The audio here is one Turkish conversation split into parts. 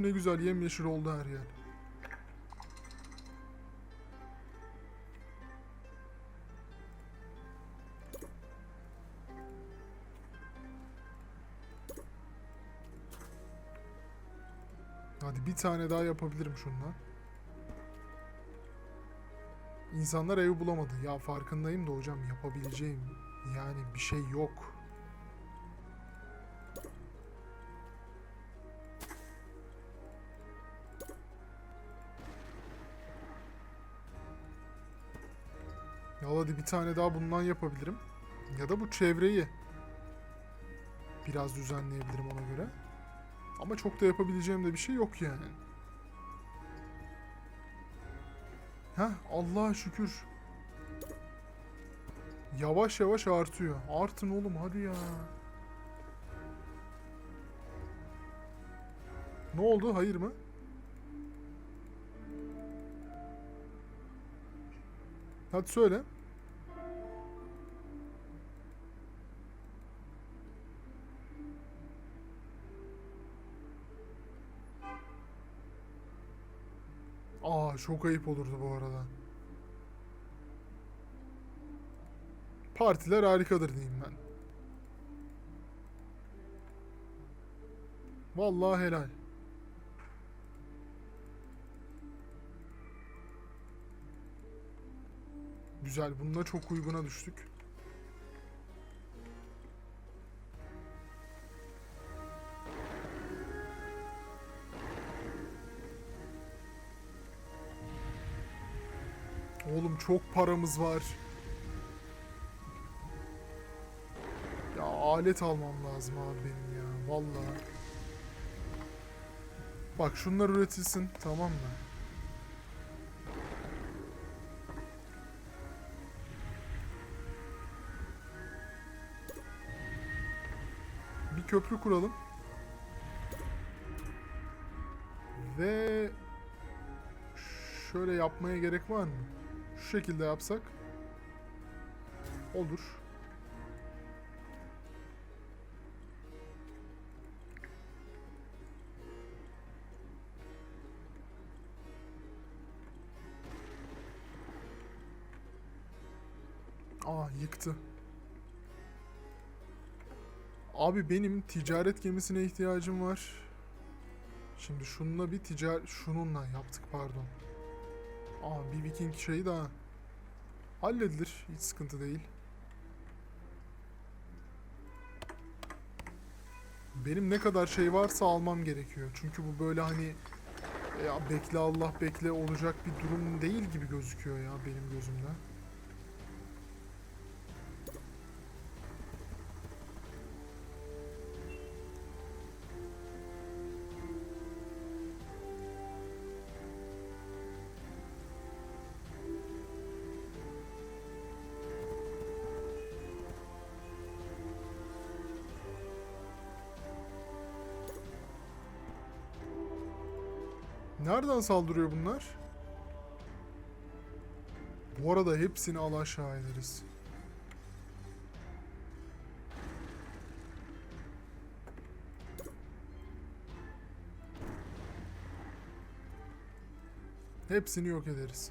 Ne güzel yemyeşil oldu her yer. Hadi bir tane daha yapabilirim şundan. İnsanlar ev bulamadı. Ya farkındayım da hocam yapabileceğim yani bir şey yok. Ya hadi bir tane daha bundan yapabilirim. Ya da bu çevreyi biraz düzenleyebilirim ona göre. Ama çok da yapabileceğim de bir şey yok yani. Heh Allah'a şükür. Yavaş yavaş artıyor. Artın oğlum hadi ya. Ne oldu? Hayır mı? Hadi söyle. Aa çok ayıp olurdu bu arada. Partiler harikadır diyeyim ben. Vallahi helal. Güzel. Bununla çok uyguna düştük. Oğlum çok paramız var. Ya alet almam lazım abi benim ya. Vallahi. Bak şunlar üretilsin tamam mı? Köprü kuralım. Ve şöyle yapmaya gerek var mı? Şu şekilde yapsak olur. Abi benim ticaret gemisine ihtiyacım var. Şimdi şununla bir ticaret... Şununla yaptık pardon. Aa bir viking şeyi daha. Halledilir. Hiç sıkıntı değil. Benim ne kadar şey varsa almam gerekiyor. Çünkü bu böyle hani ya bekle Allah bekle olacak bir durum değil gibi gözüküyor ya benim gözümde. Nereden saldırıyor bunlar? Bu arada hepsini al aşağı ederiz. Hepsini yok ederiz.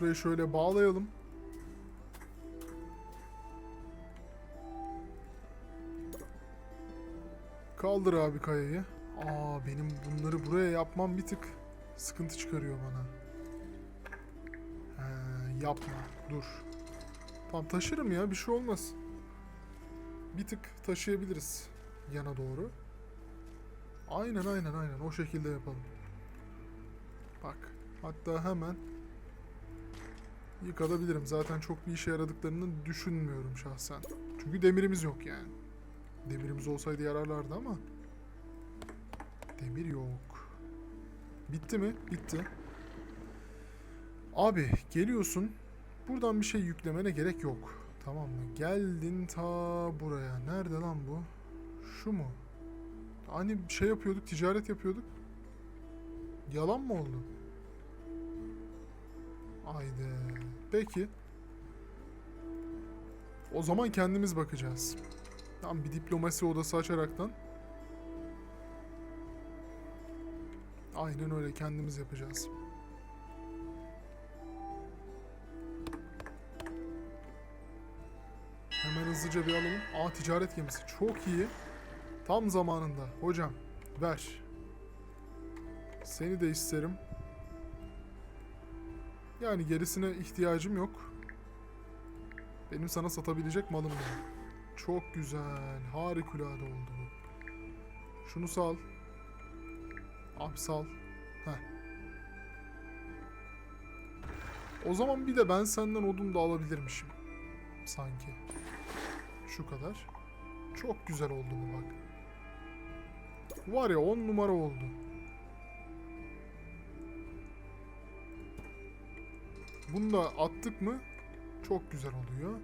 Şurayı şöyle bağlayalım. Kaldır abi kayayı. Aa benim bunları buraya yapmam bir tık sıkıntı çıkarıyor bana. He, yapma. Dur. Tamam taşırım ya bir şey olmaz. Bir tık taşıyabiliriz yana doğru. Aynen aynen aynen o şekilde yapalım. Bak hatta hemen yıkatabilirim. Zaten çok bir işe yaradıklarını düşünmüyorum şahsen. Çünkü demirimiz yok yani. Demirimiz olsaydı yararlardı ama demir yok. Bitti mi? Bitti. Abi geliyorsun. Buradan bir şey yüklemene gerek yok. Tamam mı? Geldin ta buraya. Nerede lan bu? Şu mu? Hani şey yapıyorduk, ticaret yapıyorduk. Yalan mı oldu? Haydi. Peki. O zaman kendimiz bakacağız. Tam bir diplomasi odası açaraktan. Aynen öyle kendimiz yapacağız. Hemen hızlıca bir alalım. Aa ticaret gemisi. Çok iyi. Tam zamanında. Hocam ver. Seni de isterim. Yani gerisine ihtiyacım yok. Benim sana satabilecek malım var. Çok güzel. Harikulade oldu bu. Şunu sal. Abi sal. Heh. O zaman bir de ben senden odun da alabilirmişim. Sanki. Şu kadar. Çok güzel oldu bu bak. Var ya 10 numara oldu. Bunu da attık mı çok güzel oluyor.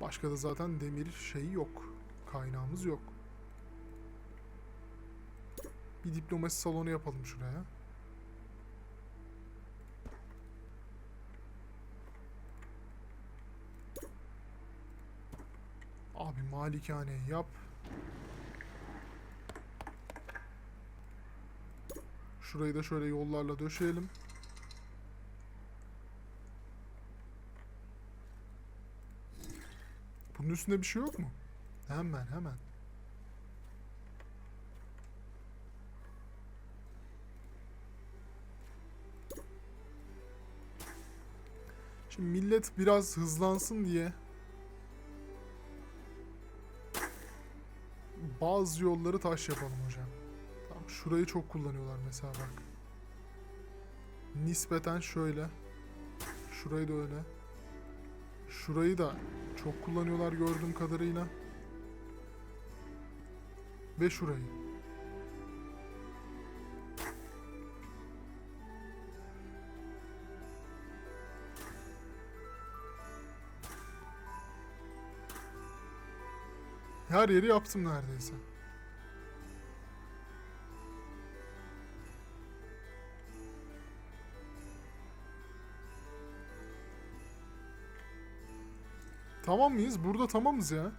Başka da zaten demir şeyi yok. Kaynağımız yok. Bir diplomasi salonu yapalım şuraya. Abi malikane yap. Şurayı da şöyle yollarla döşeyelim. Bunun üstünde bir şey yok mu? Hemen hemen. Şimdi millet biraz hızlansın diye bazı yolları taş yapalım hocam. Tamam, şurayı çok kullanıyorlar mesela bak. Nispeten şöyle. Şurayı da öyle. Şurayı da çok kullanıyorlar gördüğüm kadarıyla. Ve şurayı. Her yeri yaptım neredeyse. Tamam mıyız? Burada tamamız ya.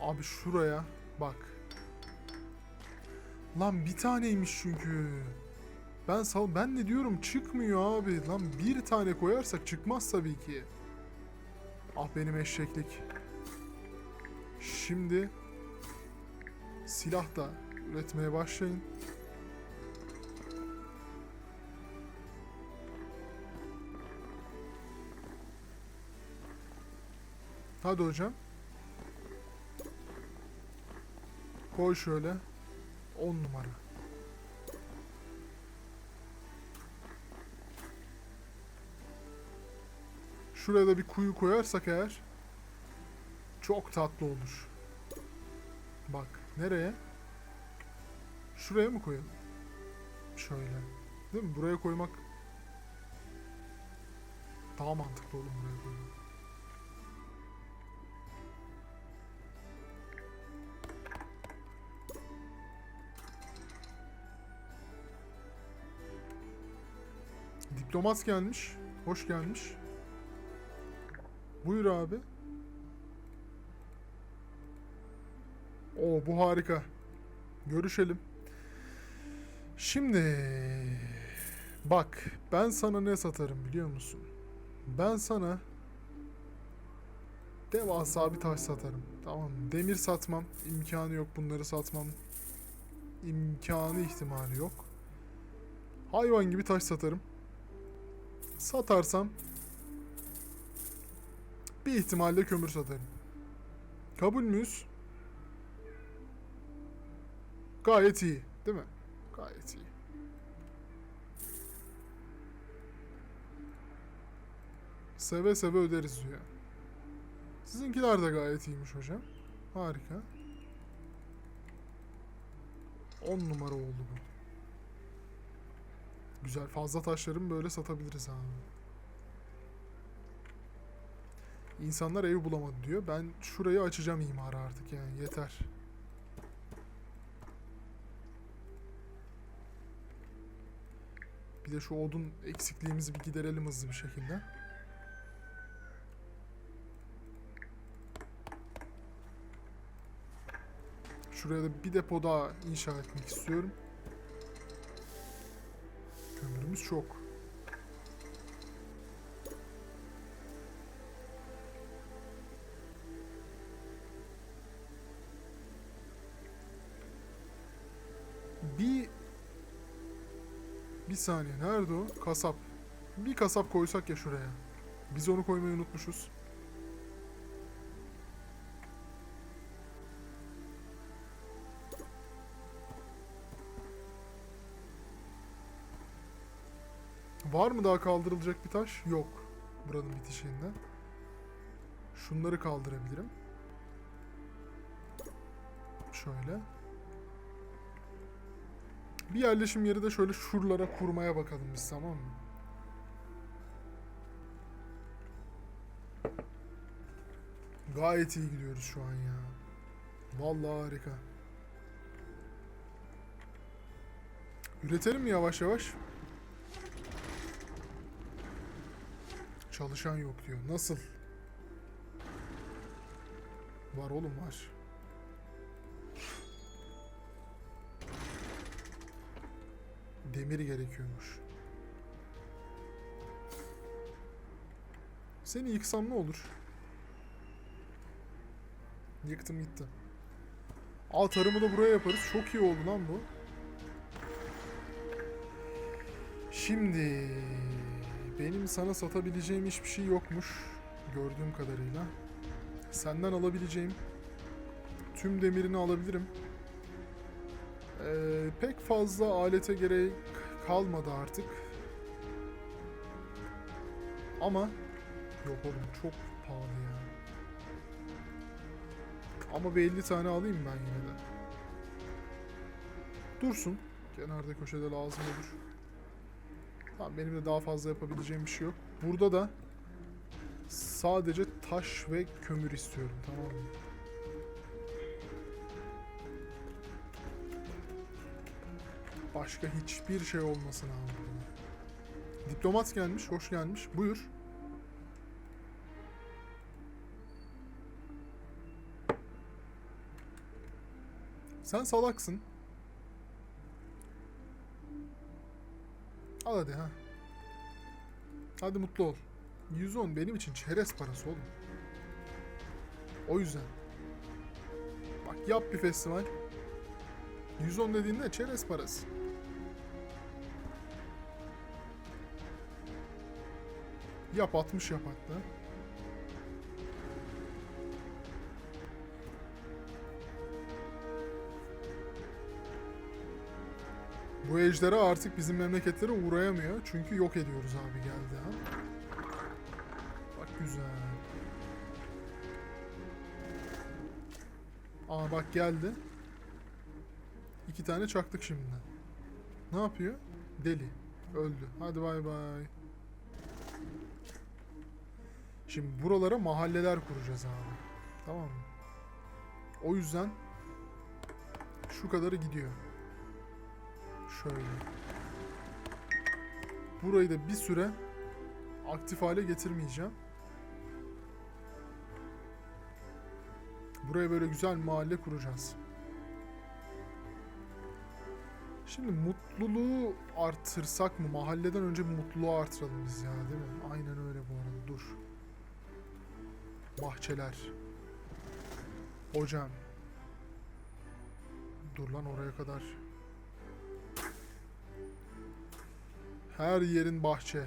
Abi şuraya bak. Lan bir taneymiş çünkü. Ben sal ben de diyorum çıkmıyor abi. Lan bir tane koyarsak çıkmaz tabii ki. Ah benim eşeklik. Şimdi silah da üretmeye başlayın. Hadi hocam. Koy şöyle. 10 numara. Şuraya da bir kuyu koyarsak eğer çok tatlı olur. Bak nereye? Şuraya mı koyalım? Şöyle. Değil mi? Buraya koymak daha mantıklı olur buraya koymak. Diplomat gelmiş. Hoş gelmiş. Buyur abi. Oo bu harika. Görüşelim. Şimdi bak ben sana ne satarım biliyor musun? Ben sana devasa bir taş satarım. Tamam? Demir satmam. imkanı yok bunları satmam. İmkanı ihtimali yok. Hayvan gibi taş satarım. Satarsam bir ihtimalle kömür satarım. Kabul müyüz? Gayet iyi, değil mi? Gayet iyi. Seve seve öderiz diyor. Sizinkiler de gayet iyiymiş hocam. Harika. 10 numara oldu bu. Güzel. Fazla taşlarımı böyle satabiliriz abi. İnsanlar ev bulamadı diyor. Ben şurayı açacağım imara artık yani yeter. Bir de şu odun eksikliğimizi bir giderelim hızlı bir şekilde. Şuraya da bir depo daha inşa etmek istiyorum. Kömürümüz çok. Bir bir saniye nerede o? Kasap. Bir kasap koysak ya şuraya. Biz onu koymayı unutmuşuz. Var mı daha kaldırılacak bir taş? Yok. Buranın bitişiğinde. Şunları kaldırabilirim. Şöyle. Bir yerleşim yeri de şöyle şuralara kurmaya bakalım biz tamam mı? Gayet iyi gidiyoruz şu an ya. Vallahi harika. Üretelim mi yavaş yavaş? Çalışan yok diyor. Nasıl? Var oğlum var. Demir gerekiyormuş. Seni yıksam ne olur? Yıktım gitti. Al tarımı da buraya yaparız. Çok iyi oldu lan bu. Şimdi benim sana satabileceğim hiçbir şey yokmuş gördüğüm kadarıyla. Senden alabileceğim tüm demirini alabilirim. Ee, pek fazla alete gerek kalmadı artık. Ama yok oğlum çok pahalı ya. Ama bir 50 tane alayım ben yine de. Dursun. Kenarda köşede lazım olur. Tamam benim de daha fazla yapabileceğim bir şey yok. Burada da sadece taş ve kömür istiyorum tamam mı? Başka hiçbir şey olmasın abi. Diplomat gelmiş, hoş gelmiş. Buyur. Sen salaksın. Al hadi ha. Hadi mutlu ol. 110 benim için çerez parası oğlum. O yüzden. Bak yap bir festival. 110 dediğinde çerez parası. Yap 60 yap hatta. Bu ejderha artık bizim memleketlere uğrayamıyor. Çünkü yok ediyoruz abi geldi ha. Bak güzel. Aa bak geldi. İki tane çaktık şimdiden. Ne yapıyor? Deli. Öldü. Hadi bay bay. Şimdi buralara mahalleler kuracağız abi. Tamam mı? O yüzden şu kadarı gidiyor. Şöyle. Burayı da bir süre aktif hale getirmeyeceğim. Buraya böyle güzel mahalle kuracağız. Şimdi mutluluğu artırsak mı? Mahalleden önce mutluluğu artıralım biz ya değil mi? Aynen öyle bu arada. Dur. Bahçeler. Hocam. Dur lan oraya kadar. Her yerin bahçe.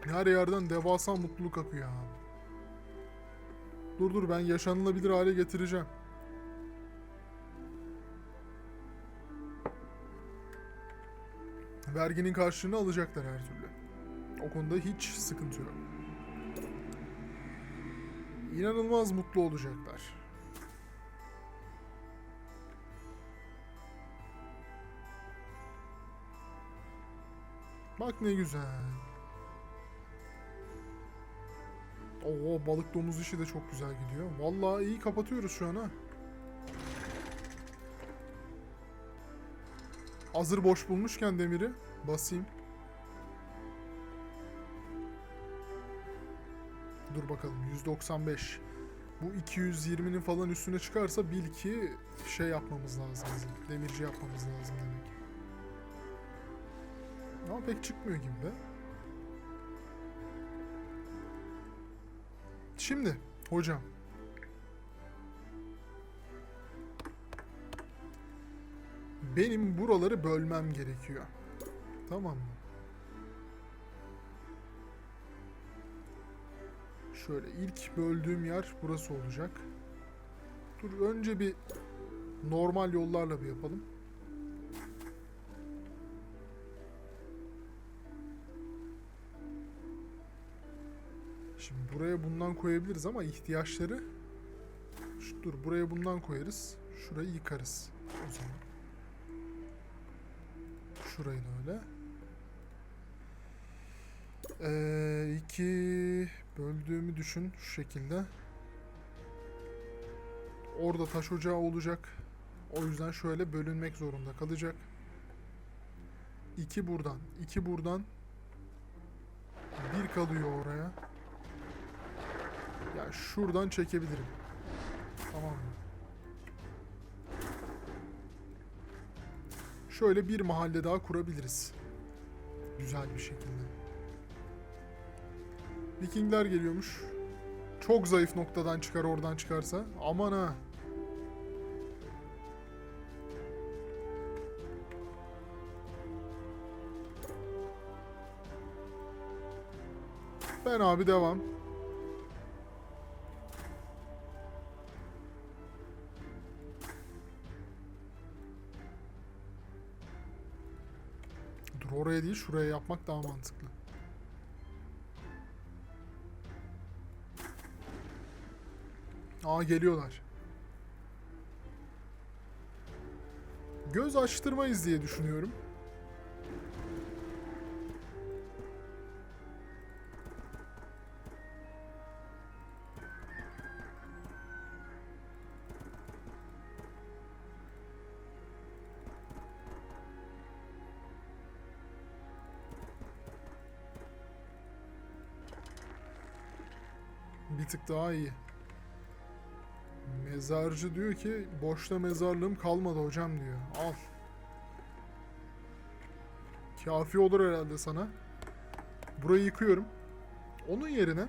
Her yerden devasa mutluluk akıyor abi. Dur dur ben yaşanılabilir hale getireceğim. Verginin karşılığını alacaklar her türlü. O konuda hiç sıkıntı yok. İnanılmaz mutlu olacaklar. Bak ne güzel. Oo balık domuz işi de çok güzel gidiyor. Vallahi iyi kapatıyoruz şu an ha. Hazır boş bulmuşken demiri basayım. Dur bakalım 195. Bu 220'nin falan üstüne çıkarsa bil ki şey yapmamız lazım bizim. Demirci yapmamız lazım demek. Ama pek çıkmıyor gibi be. Şimdi hocam. Benim buraları bölmem gerekiyor. Tamam mı? Şöyle ilk böldüğüm yer burası olacak. Dur önce bir normal yollarla bir yapalım. Şimdi buraya bundan koyabiliriz ama ihtiyaçları Şu- dur buraya bundan koyarız. Şurayı yıkarız o zaman. Şurayı da öyle. Ee, iki böldüğümü düşün şu şekilde. Orada taş ocağı olacak. O yüzden şöyle bölünmek zorunda kalacak. İki buradan, iki buradan. Bir kalıyor oraya. Ya şuradan çekebilirim. Tamam mı? Şöyle bir mahalle daha kurabiliriz. Güzel bir şekilde. Vikingler geliyormuş. Çok zayıf noktadan çıkar oradan çıkarsa. Aman ha. Ben abi devam. Oraya değil şuraya yapmak daha mantıklı. Aa geliyorlar. Göz açtırmayız diye düşünüyorum. Bir tık daha iyi. Mezarcı diyor ki boşta mezarlığım kalmadı hocam diyor. Al. Kafi olur herhalde sana. Burayı yıkıyorum. Onun yerine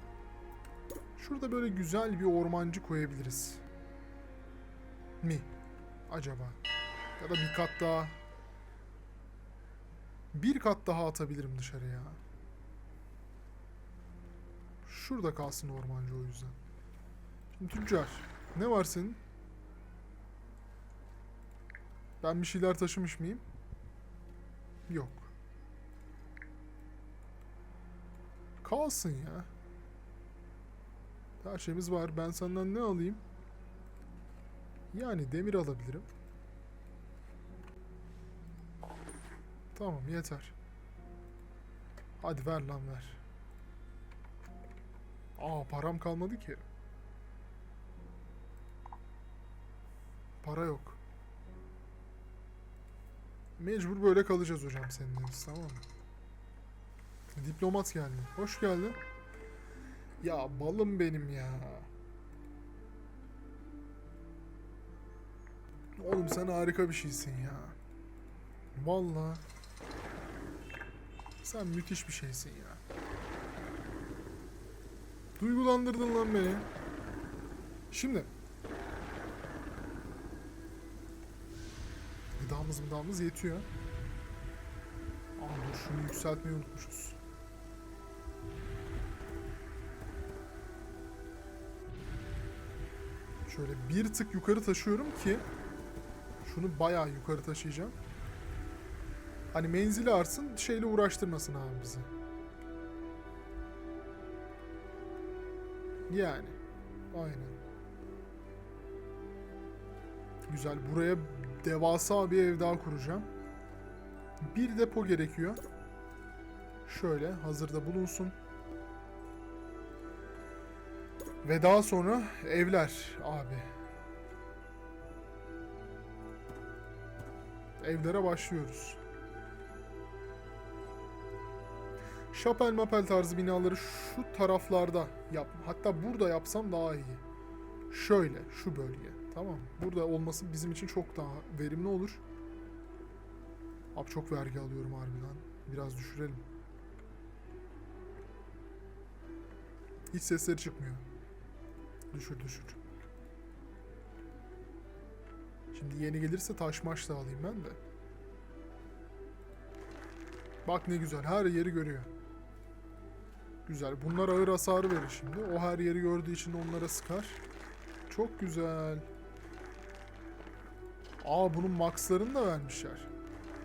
şurada böyle güzel bir ormancı koyabiliriz. Mi? Acaba? Ya da bir kat daha. Bir kat daha atabilirim dışarıya. Şurada kalsın ormancı o yüzden. Şimdi tüccar. Ne var senin? Ben bir şeyler taşımış mıyım? Yok. Kalsın ya. Her şeyimiz var. Ben senden ne alayım? Yani demir alabilirim. Tamam yeter. Hadi ver lan ver. Aa param kalmadı ki. Para yok. Mecbur böyle kalacağız hocam seninle biz tamam mı? Diplomat geldi. Hoş geldin. Ya balım benim ya. Oğlum sen harika bir şeysin ya. Vallahi. Sen müthiş bir şeysin ya. Duygulandırdın lan beni. Şimdi. Gıdamız gıdamız yetiyor. Aa şunu yükseltmeyi unutmuşuz. Şöyle bir tık yukarı taşıyorum ki şunu bayağı yukarı taşıyacağım. Hani menzili artsın şeyle uğraştırmasın abi bizi. Yani. Aynen. Güzel. Buraya devasa bir ev daha kuracağım. Bir depo gerekiyor. şöyle hazırda bulunsun. Ve daha sonra evler abi. Evlere başlıyoruz. Şapel mapel tarzı binaları şu taraflarda yap. Hatta burada yapsam daha iyi. Şöyle, şu bölge. Tamam? Burada olması bizim için çok daha verimli olur. Abi çok vergi alıyorum harbiden. Biraz düşürelim. Hiç sesleri çıkmıyor. Düşür düşür. Şimdi yeni gelirse taş maç da alayım ben de. Bak ne güzel her yeri görüyor. Güzel. Bunlar ağır hasarı verir şimdi. O her yeri gördüğü için onlara sıkar. Çok güzel. Aa bunun maxlarını da vermişler.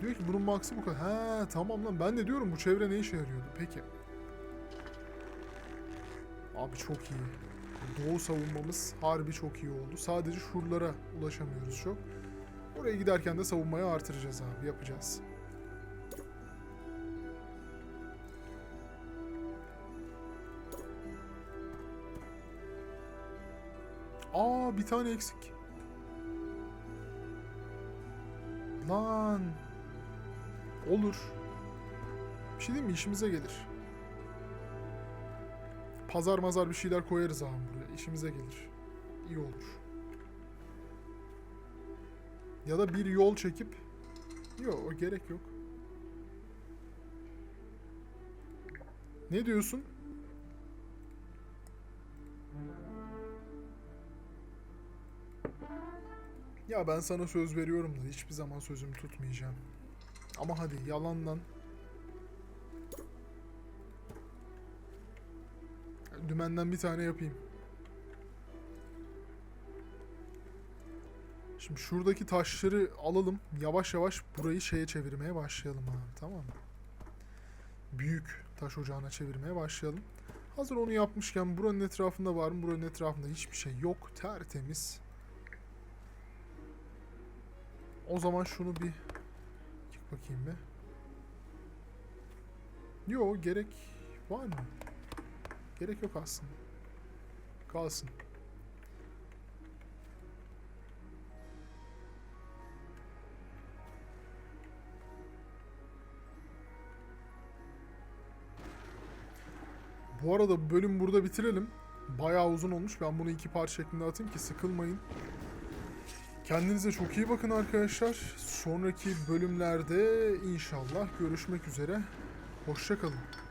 Diyor ki bunun max'ı bu kadar. He tamam lan ben de diyorum bu çevre ne işe yarıyordu. Peki. Abi çok iyi. Doğu savunmamız harbi çok iyi oldu. Sadece şuralara ulaşamıyoruz çok. Oraya giderken de savunmayı artıracağız abi. Yapacağız. Aa bir tane eksik. Lan. Olur. Bir şey diyeyim mi? İşimize gelir. Pazar mazar bir şeyler koyarız abi buraya. İşimize gelir. İyi olur. Ya da bir yol çekip... Yok o gerek yok. Ne diyorsun? Ya ben sana söz veriyorum da hiçbir zaman sözümü tutmayacağım. Ama hadi yalandan Dümenden bir tane yapayım. Şimdi şuradaki taşları alalım. Yavaş yavaş burayı şeye çevirmeye başlayalım abi. Tamam mı? Büyük taş ocağına çevirmeye başlayalım. Hazır onu yapmışken buranın etrafında var mı? Buranın etrafında hiçbir şey yok. Tertemiz. O zaman şunu bir yık bakayım bir. Yo gerek var mı? Gerek yok aslında. Kalsın. Bu arada bölüm burada bitirelim. Bayağı uzun olmuş. Ben bunu iki parça şeklinde atayım ki sıkılmayın. Kendinize çok iyi bakın arkadaşlar. Sonraki bölümlerde inşallah görüşmek üzere. Hoşçakalın.